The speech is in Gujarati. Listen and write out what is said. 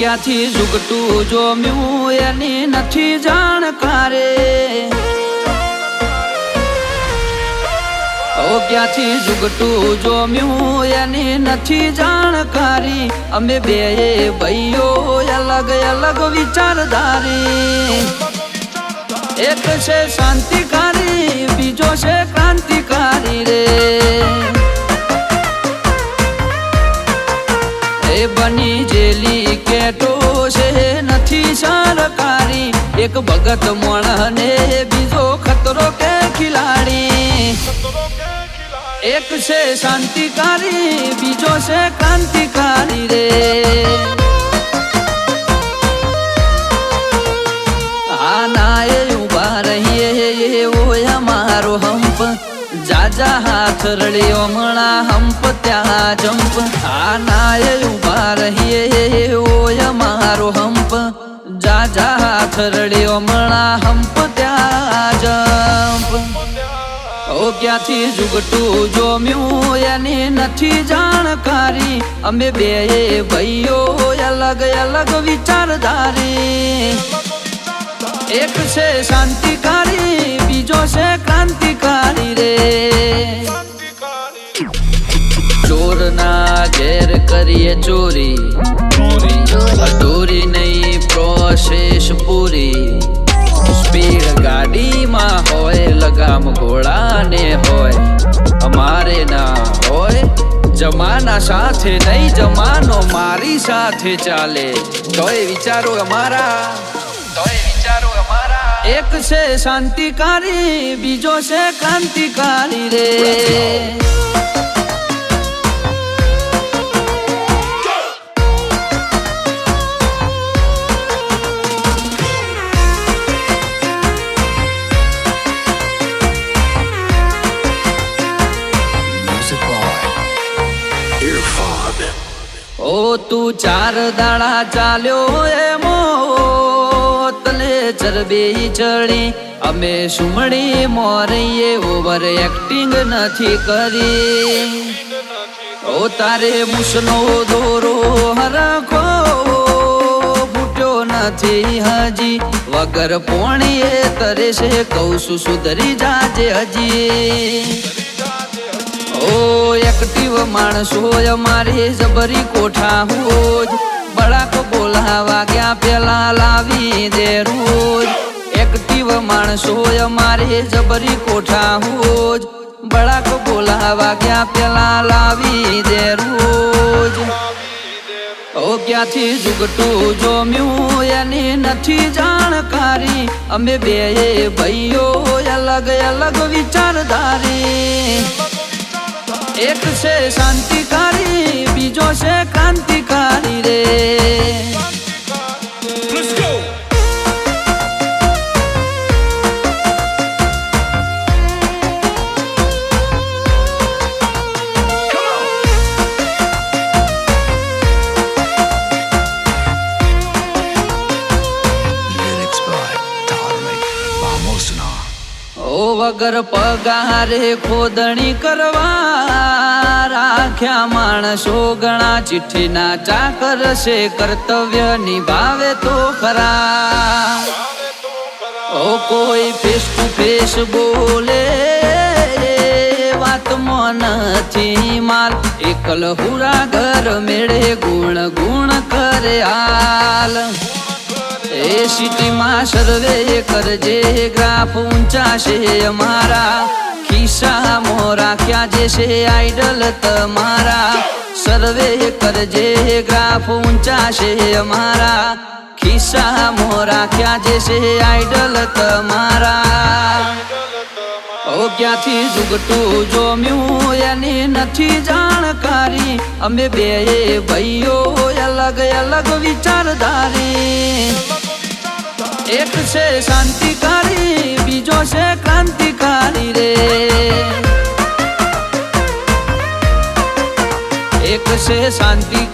ક્યાંથી ઝુકટું જોમ્યું એની નથી જાણકારે ઓ, ક્યાંથી ઝુકટું જોમ્યું એની નથી જાણકારી અમે બે ભાઈઓ અલગ અલગ વિચારધારી. એક છે શાંતિકારી એક ભગત મણ ને બીજો ખતરો કે ખિલાડી? એક છે શાંતિકારી, બીજો છે ક્રાંતિકારી રે. આ ના એ ઊભા રહીએ, એવો અમારો હંપ. જાજા હાથ રળ્યો, હમણા હંપ ત્યાં જંપ. આ ના ઊભા રહીએ, એવો અમારો હંપ. જાજા હાથ રળ્યો હમણા હંપ ત્યાં જંપ ઓ ક્યાંથી ઝુગટું જોમ્યું એની નથી જાણકારી અમે બે ભાઈઓ અલગ અલગ વિચારધારી એક છે શાંતિકારી બીજો છે ક્રાંતિકારી રે ચોરના ઘેર કરીએ ચોરી અધૂરી નહીં પ્રોસેસ પૂરી. સ્પીડ ગાડીમાં હોય, લગામ ઘોડાને હોય. અમારે ના હોય, જમાના સાથે નહીં, જમાનો મારી સાથે ચાલે. તોય વિચારો અમારા, તોય વિચારો અમારા. એક છે શાંતિકારી, બીજો છે ક્રાંતિકારી રે. ચાર દાડા ચાલ્યો એમો તલે ચરબી ચડી. અમે સુમણી મોરીએ ઓવર એક્ટિંગ નથી કરી. ઓ તારે મુસનો દોરો હરખો ફૂટ્યો નથી હજી. વગર પોણીએ તરે છે કૌ સુધરી જાજે હજી. ઓ એક્ટિવ માણસો, અમારે જબરી કોઠા હોજ. બળાક બોલાવા ગયા, પેલા લાવી દે રોજ. એક્ટિવ માણસો, અમારે જબરી કોઠા હોજ. બળાક બોલાવા ગયા, પેલા લાવી દે રોજ. ઓ ક્યાંથી જુગટું જોમ્યું, એની નથી જાણકારી. અમે બે ભાઈઓ, અલગ અલગ વિચારધારી. એક છે શાંતિકારી બીજો છે ક્રાંતિકારી રે. ઓ વગર પગારે ખોદણી કરવા રાખ્યા માણસો ગણા ચિઠ્ઠીના ચાકર છે, કર્તવ્ય નિભાવે તો ખરા. ઓ કોઈ ફેસ ટુ ફેસ બોલે વાતમાં નથી માલ એકલ હુરા ઘર મેળે ગુણ ગુણ કરે હાલ. એ સિટીમાં સર્વે કરજે ગ્રાફ ઊંચા છે અમારા ખિસ્સામાં રાખ્યા જે છે આઈડલ તમારા સર્વે કરજે ગ્રાફ ઊંચા છે અમારા ખિસ્સામાં રાખ્યા જે છે આઈડલ તમારા ઓ ક્યાંથી ઝુગટું જોમ્યું એની નથી જાણકારી અમે બે ભાઈઓ અલગ અલગ વિચારધારી એક છે શાંતિકારી બીજો છે ક્રાંતિકારી રે. એક છે શાંતિકારી